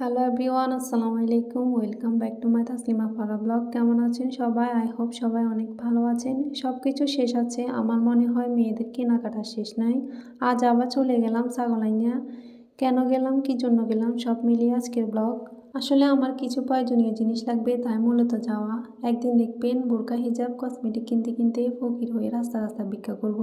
Hello everyone আসসালামু আলাইকুম welcome back to my Taslima Fara blog কেমন আছেন সবাই? আই হোপ সবাই অনেক ভালো আছেন। সব কিছু শেষ আছে। আমার মনে হয় মেয়েদের কেনাকাটা শেষ নাই। আজ আবার চলে গেলাম ছাগলাইয়া কেন গেলাম? কি জন্য গেলাম? সব মিলিয়ে আজকের ব্লগ আসলে আমার কিছু প্রয়োজনীয় জিনিস লাগবে, তাই মূলত যাওয়া। একদিন দেখবেন বোরকা, হিজাব কসমেটিক কিনতে কিনতে ফকির হয়ে রাস্তা রাস্তা ভিক্ষা করব।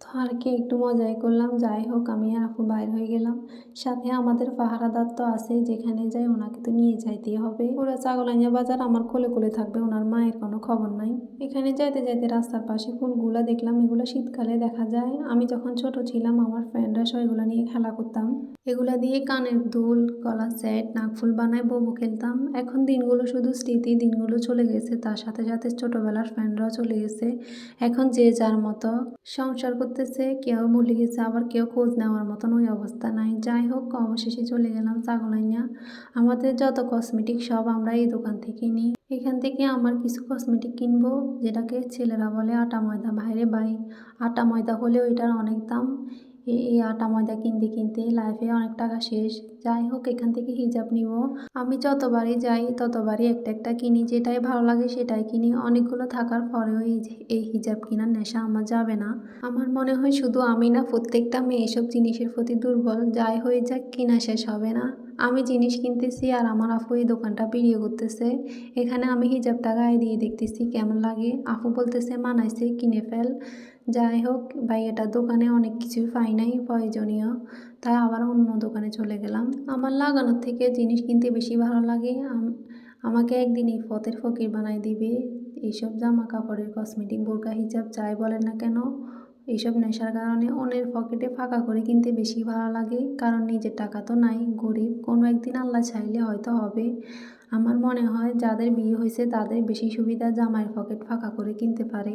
তো আর কি একটু মজাই করলাম, যাই হোক আমি আর আপু বাইর হয়ে গেলাম। সাথে আমাদের পাহারাদার তো আছে যেখানে যাই ওনাকে তো নিয়ে যাইতেই হবে। ওরা ছাগলাইয়া বাজার আমার কোলে কোলে থাকবে, ওনার মায়ের কোনো খবর নাই। এখানে যাইতে যাইতে রাস্তার পাশে ফুলগুলা দেখলাম, এগুলো শীতকালে দেখা যায়। আমি যখন ছোট ছিলাম, আমার ফ্রেন্ডরা সব এগুলো নিয়ে খেলা করতাম। এগুলা দিয়ে কানের দুল গলা সেট নাকফুল বানায় ববু খেলতাম। এখন দিনগুলো শুধু স্মৃতি, দিনগুলো চলে গেছে। তার সাথে সাথে ছোটবেলার ফ্রেন্ডরাও চলে গেছে। এখন যে যার মতো সংসার করতেছে কেউ ভুলে গেছে, আবার কেউ খোঁজ নেওয়ার মতন ওই অবস্থা নাই। যাই হোক, অবশেষে চলে গেলাম ছাগলাইয়া আমাদের যত কসমেটিক সব আমরা এই দোকান থেকে নিই। এখান থেকে আমার কিছু কসমেটিক কিনবো, যেটাকে ছেলেরা বলে আটা ময়দা। বাইরে বাই আটা ময়দা হলে ওইটার অনেক দাম। এই আটা ময়দা কিনতে কিনতে লাইফে অনেক টাকা শেষ। যাই হোক, এখান থেকে হিজাব নিব। আমি যতবারই যাই, ততবারই একটা একটা কিনি। যেটাই ভালো লাগে সেটাই কিনি। অনেকগুলো থাকার পরেও এই এই হিজাব কেনার নেশা আমার যাবে না। আমার মনে হয় শুধু আমি না, প্রত্যেকটা মেয়ে এসব জিনিসের প্রতি দুর্বল। যাই হয়ে যাক, কিনা শেষ হবে না। আমি জিনিস কিনতেছি আর আমার আপু এই দোকানটা ভিডিও করতেছে। এখানে আমি হিজাবটা গায়ে দিয়ে দেখতেছি কেমন লাগে। আপু বলতেছে, মানাইছে, কিনে ফেল। যাই হোক ভাইয়াটার দোকানে অনেক কিছুই পাই নাই, প্রয়োজনীয়। তাই আবার অন্য দোকানে চলে গেলাম। আমার লাগানোর থেকে জিনিস কিনতে বেশি ভালো লাগে। আমাকে একদিন এই ফতের ফকির বানাই দিবে। এইসব জামা কাপড়ের কসমেটিক বোরকা, হিজাব যাই বলেন না কেন এইসব নেশার কারণে অন্যের পকেটে ফাঁকা করে কিনতে বেশি ভালো লাগে, কারণ নিজের টাকা তো নাই। গরিব, কোনো একদিন আল্লাহ চাইলে হয়তো হবে। আমার মনে হয় যাদের বিয়ে হয়েছে তাদের বেশি সুবিধা জামাইয়ের পকেট ফাঁকা করে কিনতে পারে।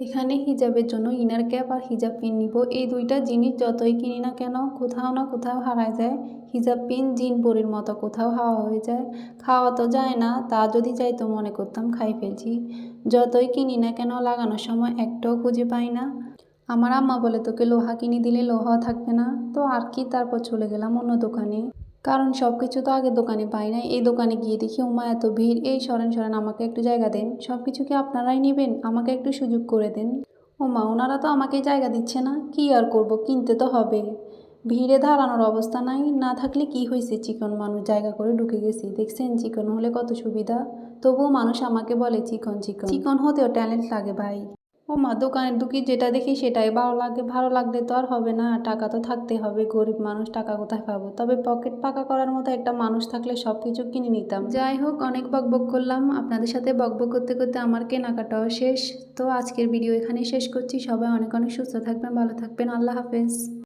এখানে হিজাবের জন্য ইনার ক্যাপ আর হিজাব পিন নিব। এই দুইটা জিনিস যতই কিনি না কেন, কোথাও না কোথাও হারায় যায়। হিজাব পিন জিন পরির মতো কোথাও হাওয়া হয়ে যায়। খাওয়া তো যায় না, তা যদি যাই তো মনে করতাম, খাই ফেলছি। যতই কিনি না কেন, লাগানোর সময় একটাও খুঁজে পাই না। আমার আম্মা বলে, তোকে লোহা কিনে দিলে লোহা থাকবে না। তো আর কি তারপর চলে গেলাম অন্য দোকানে। কারণ সব কিছু তো আগে দোকানে পাই না এই দোকানে গিয়ে দেখি, উমা, এত ভিড়। এই সরেন সরেন, আমাকে একটু জায়গা দেন। সব কিছু কি আপনারাই নেবেন? আমাকে একটু সুযোগ করে দেন। ওমা ওনারা তো আমাকে জায়গা দিচ্ছে না। কি আর করব? কিনতে তো হবে। ভিড়ে দাঁড়ানোর অবস্থা নাই। না থাকলে কি হয়েছে চিকন মানুষ জায়গা করে ঢুকে গেছি। দেখছেন, চিকন হলে কত সুবিধা? তবুও মানুষ আমাকে বলে, চিকন চিকন। চিকন হতেও ট্যালেন্ট লাগে ভাই। ও মা দোকানের দুকি যেটা দেখি সেটাই। ভালো লাগে, ভালো লাগলে তো আর হবে না। টাকা তো থাকতে হবে, গরিব মানুষ, টাকা কোথায় পাবো? তবে পকেট পাকা করার মতো একটা মানুষ থাকলে সব কিছু কিনে নিতাম। যাই হোক, অনেক বকবক করলাম। আপনাদের সাথে বকবক করতে করতে আমার কেনাকাটাও শেষ। তো আজকের ভিডিও এখানে শেষ করছি। সবাই অনেক অনেক সুস্থ থাকবেন, ভালো থাকবেন। আল্লাহ হাফেজ।